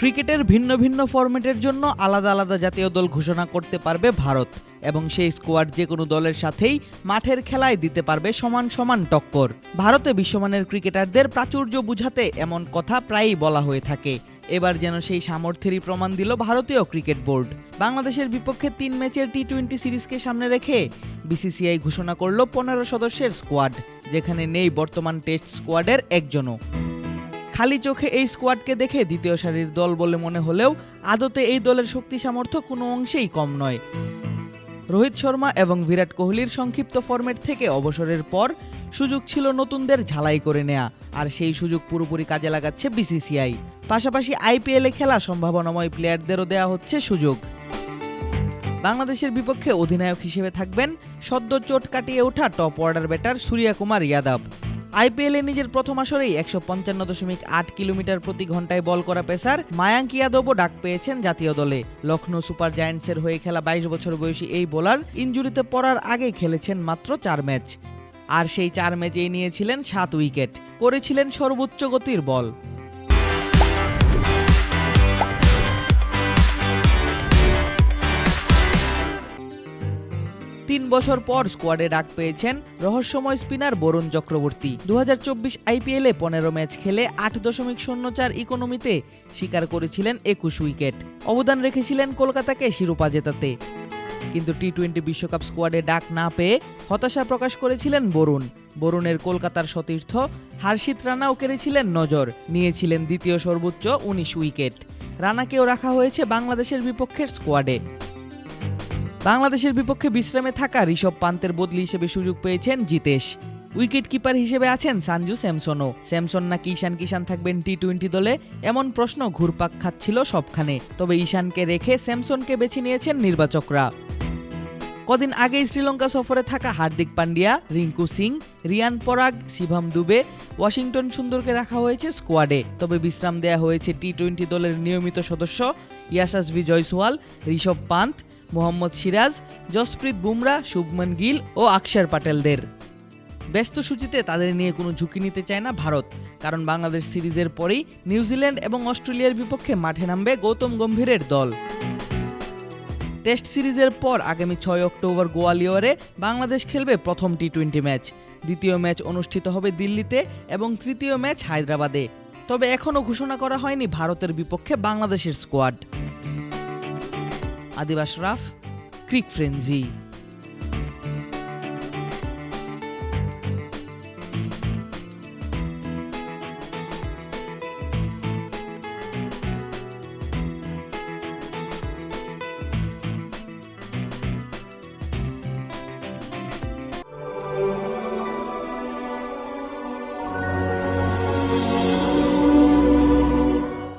ক্রিকেটের ভিন্ন ভিন্ন ফরম্যাটের জন্য আলাদা আলাদা জাতীয় দল ঘোষণা করতে পারবে ভারত এবং সেই স্কোয়াড যে কোনো দলের সাথেই মাঠের খেলায় দিতে পারবে সমান সমান টক্কর। ভারতে বিশ্বমানের ক্রিকেটারদের প্রাচুর্য বুঝাতে এমন কথা প্রায়ই বলা হয়ে থাকে। এবার যেন সেই সামর্থ্যেরই প্রমাণ দিল ভারতীয় ক্রিকেট বোর্ড। বাংলাদেশের বিপক্ষে তিন ম্যাচের টি টোয়েন্টি সিরিজকে সামনে রেখে বিসিসিআই ঘোষণা করল পনেরো সদস্যের স্কোয়াড যেখানে নেই বর্তমান টেস্ট স্কোয়াডের একজনও। খালি চোখে এই স্কোয়াডকে দেখে দ্বিতীয় সারির দল বলে মনে হলেও আদতে এই দলের শক্তি সামর্থ্য কোনো অংশেই কম নয়। রোহিত শর্মা এবং বিরাট কোহলির সংক্ষিপ্ত ফরম্যাট থেকে অবসরের পর সুযোগ ছিল নতুনদের ঝালাই করে নেয়া, আর সেই সুযোগ পুরোপুরি কাজে লাগাচ্ছে বিসিসিআই পাশাপাশি আইপিএলে খেলা সম্ভাবনাময় প্লেয়ারদেরও দেয়া হচ্ছে সুযোগ। বাংলাদেশের বিপক্ষে অধিনায়ক হিসেবে থাকবেন সদ্য চোট কাটিয়ে ওঠা top order batter Surya Kumar Yadav আইপিএলে নিজের প্রথম আসরেই একশো পঞ্চান্ন দশমিক আট কিলোমিটার প্রতি ঘন্টায় বল করা পেসার মায়াঙ্ক ইয়াদবও ডাক পেয়েছেন জাতীয় দলে। লখনৌ সুপার জায়ান্টসের হয়ে খেলা বাইশ বছর বয়সী এই বোলার ইঞ্জুরিতে পড়ার আগে খেলেছেন মাত্র চার ম্যাচ। আর সেই চার ম্যাচেই নিয়েছিলেন সাত উইকেট। করেছিলেন সর্বোচ্চ গতির বল। তিন বছর পর স্কোয়াডে ডাক পেয়েছেন রহস্যময় স্পিনার বরুণ চক্রবর্তী। দু হাজার চব্বিশ আইপিএলে পনেরো ম্যাচ খেলে আট দশমিক শূন্য চার ইকোনমিতে স্বীকার করেছিলেন একুশ উইকেট। অবদান রেখেছিলেন কলকাতাকে শিরোপা জেতাতে। কিন্তু টি টোয়েন্টি বিশ্বকাপ স্কোয়াডে ডাক না পেয়ে হতাশা প্রকাশ করেছিলেন বরুণ। বরুণের কলকাতার সতীর্থ হার্ষিত রানাও কেড়েছিলেন নজর, নিয়েছিলেন দ্বিতীয় সর্বোচ্চ উনিশ উইকেট। রানাকেও রাখা হয়েছে বাংলাদেশের বিপক্ষের স্কোয়াডে বাংলাদেশের বিপক্ষে বিশ্রামে থাকা ঋষভ পান্তের বদলি হিসেবে সুযোগ পেয়েছেন জিতেশ। উইকেট কিপার হিসেবে আছেন সানজু স্যামসনও। স্যামসন নাকি ঈশান কিষান থাকবেন টি টোয়েন্টি দলে? এমন প্রশ্ন ঘুরপাক খাচ্ছিল সবখানে। তবে ঈশানকে রেখে স্যামসনকে বেছে নিয়েছেন নির্বাচকরা। কদিন আগেই শ্রীলঙ্কা সফরে থাকা হার্দিক পান্ডিয়া রিঙ্কু সিং, রিয়ান পরাগ, শিভাম দুবে, ওয়াশিংটন সুন্দরকে রাখা হয়েছে স্কোয়াডে। তবে বিশ্রাম দেয়া হয়েছে টি টোয়েন্টি দলের নিয়মিত সদস্য ইয়াশাসভি জয়সওয়াল ঋষভ পান্ত মোহাম্মদ সিরাজ, জসপ্রীত বুমরা, শুভমন গিল ও আকসার পাটেলদের। ব্যস্ত সূচিতে তাদের নিয়ে কোনো ঝুঁকি নিতে চায় না ভারত, কারণ বাংলাদেশ সিরিজের পরেই নিউজিল্যান্ড এবং অস্ট্রেলিয়ার বিপক্ষে মাঠে নামবে গৌতম গম্ভীরের দল। টেস্ট সিরিজের পর আগামী ছয় অক্টোবর গোয়ালিয়রে বাংলাদেশ খেলবে প্রথম টি টোয়েন্টি ম্যাচ। দ্বিতীয় ম্যাচ অনুষ্ঠিত হবে দিল্লিতে এবং তৃতীয় ম্যাচ হায়দ্রাবাদে। তবে এখনও ঘোষণা করা হয়নি ভারতের বিপক্ষে বাংলাদেশের স্কোয়াড। আদিবাস রাফ ক্রিক ফ্রেঞ্জি